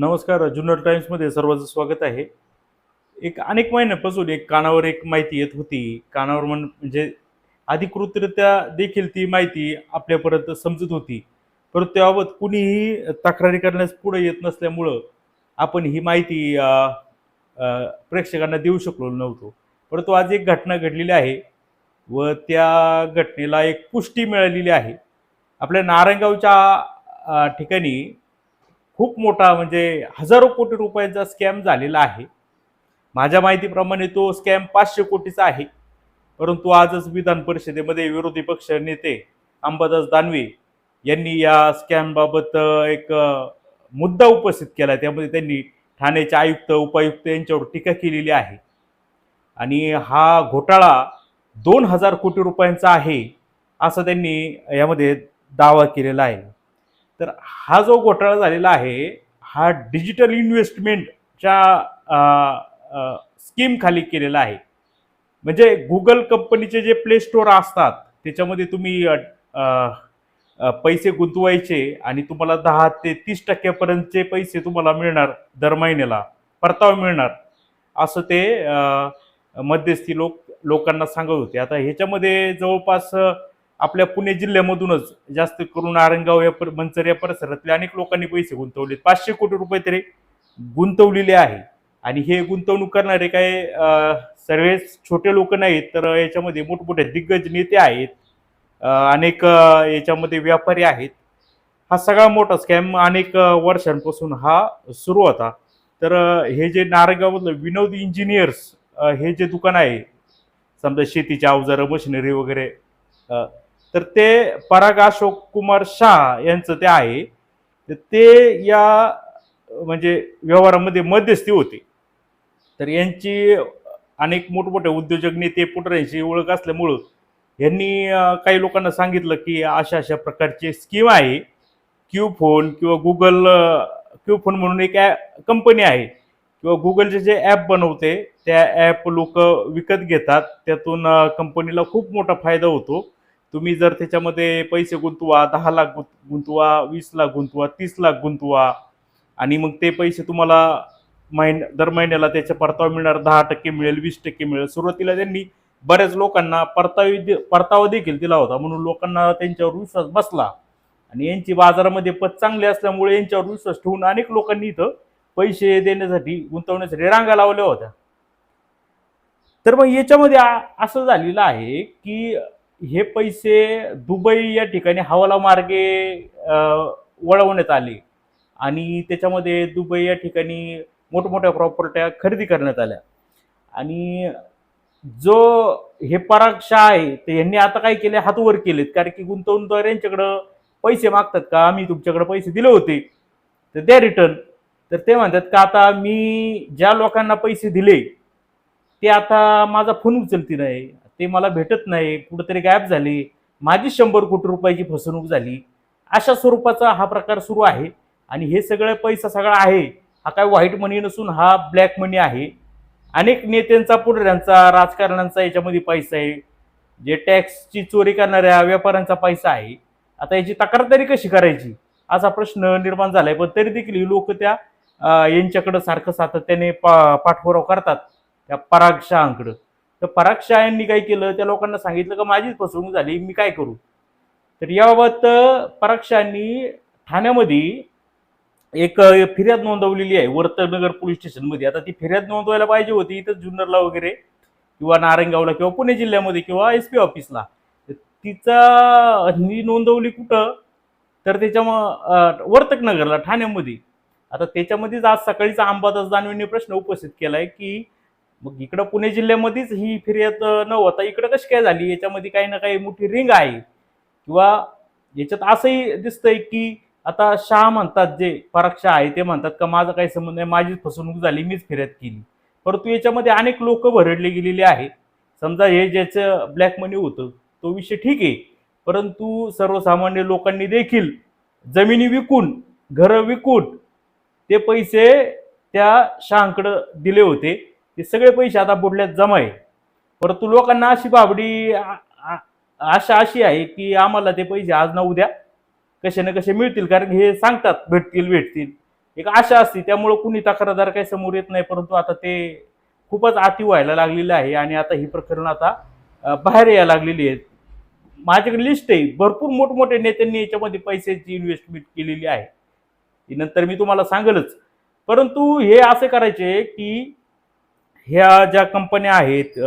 नमस्कार जुन्नर टाइम्समध्ये सर्वांचं स्वागत आहे. एक अनेक महिन्यापासून एक कानावर एक माहिती येत होती. कानावर म्हण म्हणजे अधिकृतरित्या देखील ती माहिती आपल्यापर्यंत समजत होती. परंतु त्याबाबत कुणीही तक्रारी करण्यास पुढे येत नसल्यामुळं आपण ही माहिती प्रेक्षकांना देऊ शकलो नव्हतो. परंतु आज एक घटना घडलेली आहे व त्या घटनेला एक पुष्टी मिळालेली आहे. आपल्या नारायणगावच्या ठिकाणी खूप मोठा म्हणजे हजारो कोटी रुपयांचा स्कॅम झालेला आहे. माझ्या माहितीप्रमाणे तो स्कॅम पाचशे कोटीचा आहे. परंतु आजच विधान परिषदेमध्ये विरोधी पक्ष नेते अंबादास दानवे यांनी या स्कॅमबाबत एक मुद्दा उपस्थित केला. त्यामध्ये त्यांनी ठाण्याचे आयुक्त उपायुक्त यांच्यावर टीका केलेली आहे. आणि हा घोटाळा दोन हजार कोटी रुपयांचा आहे असं त्यांनी यामध्ये दावा केलेला आहे. तर हा जो घोटाळा झालेला आहे हा डिजिटल इन्व्हेस्टमेंटच्या स्कीम खाली केलेला आहे. म्हणजे गुगल कंपनीचे जे प्ले स्टोअर असतात त्याच्यामध्ये तुम्ही पैसे गुंतवायचे आणि तुम्हाला दहा ते तीस टक्क्यापर्यंतचे पैसे तुम्हाला मिळणार दर महिन्याला परतावा मिळणार. असं ते मध्यस्थी लोक लोकांना सांगत होते. आता ह्याच्यामध्ये जवळपास आपल्या पुणे जिल्ह्यामधूनच जास्त करून नारायणगाव या पर- मंचर या परिसरातल्या अनेक लोकांनी पैसे गुंतवले पाचशे कोटी रुपये तरी गुंतवलेले आहे. आणि हे गुंतवणूक करणारे काय सर्वेच सर्वच छोटे लोक नाहीत तर याच्यामध्ये मोठमोठे दिग्गज नेते आहेत. अनेक याच्यामध्ये व्यापारी आहेत. हा सगळा मोठा स्कॅम अनेक वर्षांपासून हा सुरू होता. तर हे जे नारंगावमधलं विनोद इंजिनियर्स हे जे दुकान आहे समजा शेतीचे अवजारं मशिनरी वगैरे तर ते पराग अशोक कुमार शाह यांचं ते आहे. तर ते या म्हणजे व्यवहारामध्ये मध्यस्थी होते. तर यांची अनेक मोठमोठे उद्योजक नेते पुटऱ्यांशी ओळख असल्यामुळं यांनी काही लोकांना सांगितलं की अशा अशा प्रकारची स्कीम आहे. क्यू फोन किंवा गुगल क्यू फोन म्हणून एक कंपनी आहे. किंवा गुगलचे जे ॲप बनवते त्या ॲप लोक विकत घेतात. त्यातून कंपनीला खूप मोठा फायदा होतो. तुम्ही जर त्याच्यामध्ये पैसे गुंतवा दहा लाख गुंत- गुंतवा वीस लाख गुंतवा तीस लाख गुंतवा आणि मग ते पैसे तुम्हाला महिन दर महिन्याला त्याचा परतावा मिळणार दहा टक्के मिळेल वीस टक्के मिळेल. सुरुवातीला त्यांनी बऱ्याच लोकांना परतावी दे- परतावा देखील दिला होता. म्हणून लोकांना त्यांच्यावर विश्वास बसला आणि यांची बाजारामध्ये पत चांगली असल्यामुळे यांच्यावर विश्वास ठेवून अनेक लोकांनी इथं पैसे देण्यासाठी गुंतवण्यासाठी रांगा लावल्या होत्या. तर मग याच्यामध्ये असं झालेलं आहे की हे पैसे दुबई या ठिकाणी हवाला मार्गे वळवण्यात आले. आणि त्याच्यामध्ये दुबई या ठिकाणी मोठमोठ्या प्रॉपर्ट्या खरेदी करण्यात आल्या. आणि जो हे पराग शाह आहे ते यांनी आता काय केले? हातवर केलेत. कारण की गुंतवणूकदार यांच्याकडं पैसे मागतात का? आम्ही तुमच्याकडे पैसे दिले होते. तर द्या रिटर्न तर ते म्हणतात का आता मी ज्या लोकांना पैसे दिले ते आता माझा फोन उचलती नाही. ते मला भेटत नाही कुठंतरी गायब झाले माझी शंभर कोटी रुपयाची फसवणूक झाली अशा स्वरूपाचा हा प्रकार सुरू आहे. आणि हे सगळं पैसा सगळा आहे हा काय व्हाईट मनी नसून हा ब्लॅक मनी आहे. अनेक नेत्यांचा पुढऱ्यांचा राजकारण्यांचा याच्यामध्ये पैसा आहे. जे टॅक्सची चोरी करणाऱ्या व्यापाऱ्यांचा पैसा आहे. आता याची तक्रार तरी कशी करायची? असा प्रश्न निर्माण झालाय. पण तरी देखील लोक त्या यांच्याकडं सारखं सातत्याने पा पाठपुरावा करतात त्या पराग शहाकडं तर पराग शाह यांनी काय केलं? त्या लोकांना सांगितलं का माझीच फसवणूक झाली मी काय करू? तर याबाबत अं, पराग ठाण्यामध्ये एक फिर्याद नोंदवलेली आहे वर्तनगर पोलीस स्टेशनमध्ये. आता ती फिर्याद नोंदवायला पाहिजे होती इथं जुन्नरला वगैरे किंवा नारायणगावला किंवा पुणे जिल्ह्यामध्ये किंवा एस पी ऑफिसला. तर तिचा ही नोंदवली कुठं? तर त्याच्या वर्तकनगरला ठाण्यामध्ये. आता त्याच्यामध्येच आज सकाळीचा अंबादास दानवेंनी प्रश्न उपस्थित केलाय की मग इकडं पुणे जिल्ह्यामध्येच ही फिर्याद न होता इकडं कशी काय झाली? याच्यामध्ये काही ना काही मोठी रिंग आहे. किंवा याच्यात असंही दिसतंय की आता शाह म्हणतात जे पराग शाह आहे ते म्हणतात का माझा काही संबंध नाही माझीच फसवणूक झाली मीच फिर्याद केली. परंतु याच्यामध्ये अनेक लोक भरडले गेलेले आहेत समजा हे ज्याचं ब्लॅक मनी होतं तो विषय ठीक आहे. परंतु सर्वसामान्य लोकांनी देखील जमिनी विकून घरं विकून ते पैसे त्या शहाकडं दिले होते. ते सगळे पैसे आता बुडल्यात जमा आहे परंतु लोकांना अशी बाबडी आशा अशी आहे की आम्हाला ते पैसे आज ना उद्या कसे ना कसे मिळतील कारण हे सांगतात भेटतील भेटतील. एक आशा असते त्यामुळं कुणी तक्रारदार काही समोर येत नाही परंतु आता ते खूपच अति व्हायला लागलेलं आहे आणि आता ही प्रकरण आता बाहेर यायला लागलेली आहेत. माझ्याकडे लिस्ट आहे भरपूर मोठमोठ्या नेत्यांनी याच्यामध्ये पैशाची इन्व्हेस्टमेंट केलेली आहे. नंतर मी तुम्हाला सांगेलच. परंतु हे असे करायचे की ह्या ज्या कंपन्या आहेत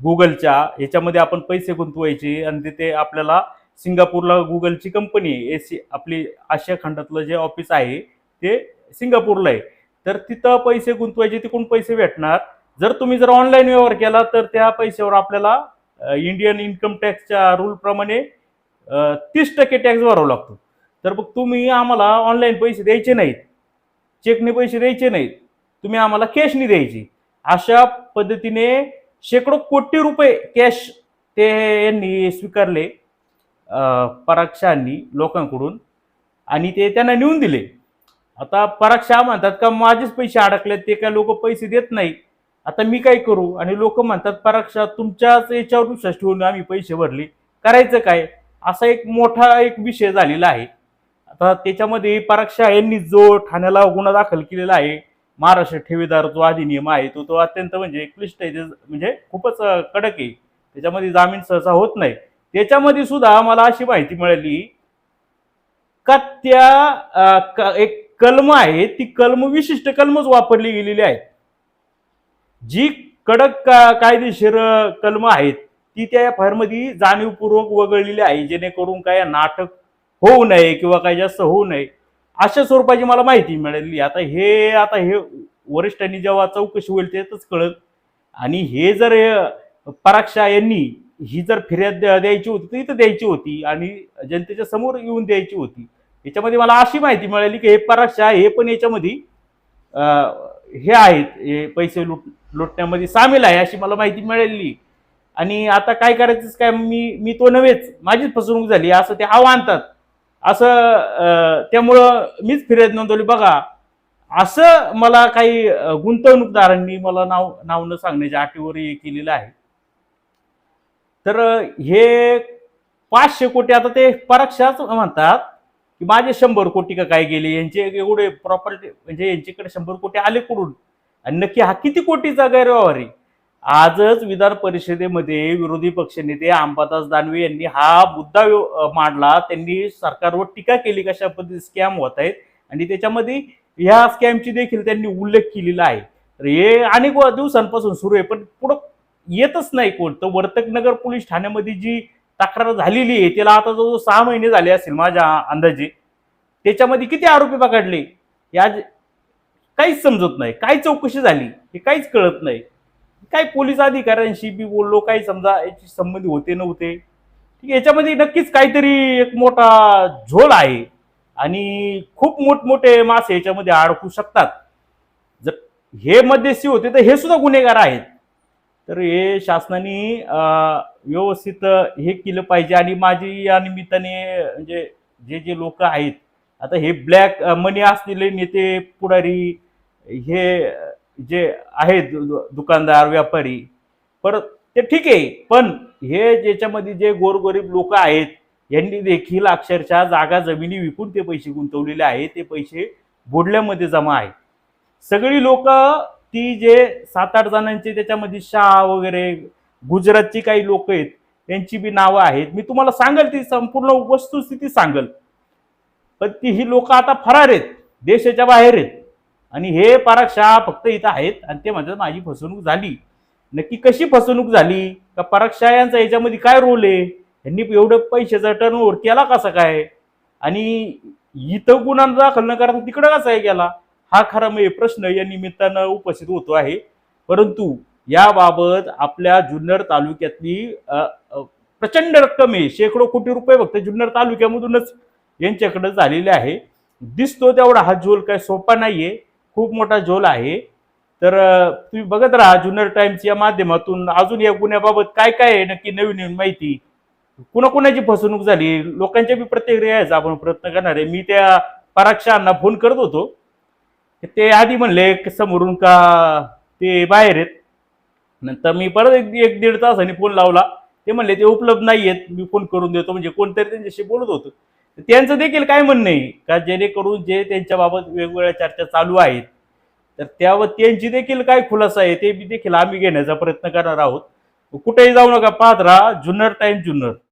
गुगलच्या ह्याच्यामध्ये आपण पैसे गुंतवायचे आणि तिथे आपल्याला सिंगापूरला गुगलची कंपनी आहे. एसी आपली आशिया खंडातलं जे ऑफिस आहे ते सिंगापूरला आहे. तर तिथं पैसे गुंतवायचे तिकडून पैसे भेटणार. जर तुम्ही जर ऑनलाईन व्यवहार केला तर त्या पैशावर आपल्याला इंडियन इन्कम टॅक्सच्या रूलप्रमाणे तीस टक्के टॅक्स भरावा लागतो. तर मग तुम्ही आम्हाला ऑनलाईन पैसे द्यायचे नाहीत. चेकने पैसे द्यायचे नाहीत. तुम्ही आम्हाला कॅशनी द्यायची. अशा पद्धतीने शेकडो कोटी रुपये कॅश ते यांनी स्वीकारले पराक्षांनी पराग शहांनी लोकांकडून. आणि ते त्यांना नेऊन दिले. आता पराग शहा म्हणतात का माझेच पैसे अडकलेत ते काय लोक पैसे देत नाही. आता मी काय करू? आणि लोक म्हणतात पराग शहा तुमच्याच याच्यावर विश्वास ठेवून आम्ही पैसे भरले. करायचं काय? असा एक मोठा एक विषय झालेला आहे. आता त्याच्यामध्ये पराग शहा यांनी जो ठाण्याला गुन्हा दाखल केलेला आहे महाराष्ट्र ठेवीदार जो अधिनियम आहे तो तो अत्यंत म्हणजे क्लिष्ट आहे. म्हणजे खूपच कडक आहे. त्याच्यामध्ये जामीन सहसा होत नाही. त्याच्यामध्ये सुद्धा मला अशी माहिती मिळाली का त्या क- एक कलम आहे ती कलम विशिष्ट कलमच वापरली गेलेली आहे. जी कडक का- कायदेशीर कलम आहेत ती त्या फायरमध्ये जाणीवपूर्वक वगळलेली आहे. जेणेकरून काय नाटक होऊ नये किंवा काही जास्त होऊ नये. अशा स्वरूपाची मला माहिती मिळाली. आता हे आता हे वरिष्ठांनी जेव्हा चौकशी होईल त्यातच कळत आणि हे जर पराक्षा पराग यांनी ही जर फिर्याद द्या- द्यायची होती तर इथं द्यायची होती आणि जनतेच्या समोर येऊन द्यायची होती. याच्यामध्ये मला अशी माहिती मिळाली की हे पराग शहा हे पण याच्यामध्ये हे आहेत हे पैसे लुट लुटण्यामध्ये सामील आहे अशी मला माहिती मिळाली. आणि आता काय करायचं काय मी मी तो नव्हेच. माझीच फसवणूक झाली. असं ते आव्हानतात असं त्यामुळं मीच फिर्याद नोंदवली. बघा असं मला काही गुंतवणूकदारांनी मला नाव नाव न सांगण्याच्या अटीवर हे केलेलं आहे. तर हे पाचशे कोटी आता ते परक्षाच म्हणतात की माझे शंभर कोटी का काय गेले? यांचे एवढे प्रॉपर्टी म्हणजे यांच्याकडे शंभर कोटी आले कुठून? आणि नक्की हा किती कोटीचा गैरव्यवहार आहे? आजच विधान परिषदेमध्ये विरोधी पक्षनेते अंबादास दानवे यांनी हा मुद्दा मांडला. त्यांनी सरकारवर टीका केली कशा पद्धतीने स्कॅम होत आहेत. आणि त्याच्यामध्ये ह्या स्कॅमची देखील त्यांनी उल्लेख केलेला आहे. तर हे अनेक दिवसांपासून सुरू आहे पण पुढं येतच नाही कोण. तर वर्तकनगर पोलीस ठाण्यामध्ये जी तक्रार झालेली आहे त्याला आता जवळ सहा महिने झाले असतील माझ्या अंदाजे. त्याच्यामध्ये किती आरोपी पकडले? या काहीच समजत नाही. काय चौकशी झाली? हे काहीच कळत नाही. काही पोलीस अधिकाऱ्यांशी बी बोललो काही समजा याची संबंधी होते नव्हते. ठीक आहे, याच्यामध्ये नक्कीच काहीतरी एक मोठा झोल आहे. आणि खूप मोठमोठे मासे याच्यामध्ये अडकू शकतात. जर हे मध्यस्थी होते तर हे सुद्धा गुन्हेगार आहेत. तर हे शासनाने व्यवस्थित हे केलं पाहिजे. आणि माझी या निमित्ताने म्हणजे जे जे लोक आहेत आता हे ब्लॅक मनी असलेले नेते पुढारी हे जे आहेत दुकानदार व्यापारी परत ते ठीक आहे. पण हे ज्याच्यामध्ये जे गोरगरीब लोक आहेत यांनी देखील अक्षरशः जागा जमिनी विकून ते पैसे गुंतवलेले आहेत ते पैसे बोडल्यामध्ये जमा आहे सगळी लोक ती जे सात आठ जणांचे त्याच्यामध्ये शाह वगैरे गुजरातची काही लोक आहेत त्यांची बी नावं आहेत. मी तुम्हाला सांगेल ती संपूर्ण वस्तुस्थिती सांगेल. पण ती ही लोक आता फरार आहेत देशाच्या बाहेर आहेत. आणि हे पराग शाह फक्त इथं आहेत. आणि ते म्हणतात माझी फसवणूक झाली. नक्की कशी फसवणूक झाली? का पराग शाह यांचा याच्यामध्ये काय रोल आहे? यांनी एवढं पैशाचा टर्नओव्हर केला कसा काय? आणि इथं गुन्हा दाखल न करता तिकडं कसा आहे गेला हा खरा म्हणजे प्रश्न या निमित्तानं उपस्थित होतो आहे. परंतु याबाबत आपल्या जुन्नर तालुक्यातली प्रचंड रक्कम आहे. शेकडो कोटी रुपये फक्त जुन्नर तालुक्यामधूनच यांच्याकडे झालेले आहे. दिसतो तेवढा हा झोल काय सोपा नाहीये. खूप मोठा झोल आहे. तर तुम्ही बघत राहा जुन्नर टाइम्स या माध्यमातून अजून या गुन्ह्याबाबत काय काय आहे नक्की नवीन नवीन माहिती. कुणाकुणाची फसवणूक झाली लोकांच्या बी प्रतिक्रिया यायचा आपण प्रयत्न करणार आहे. मी त्या पराक्षांना फोन करत होतो. ते आधी म्हणले समोरून का ते बाहेर आहेत? नंतर मी परत एक एक दीड तासाने फोन लावला. ते म्हणले ते उपलब्ध नाही आहेत मी फोन करून देतो. म्हणजे कोणतरी त्यांच्याशी बोलत होतो. त्यांचं देखील काय म्हणणं आहे? का जेणेकरून जे त्यांच्याबाबत वेगवेगळ्या चर्चा चालू आहेत तर त्यावर त्यांची देखील काय खुलासा आहे ते बी देखील आम्ही घेण्याचा प्रयत्न करणार आहोत. कुठेही जाऊ नका पाहत राहा जुन्नर टाइम जुन्नर.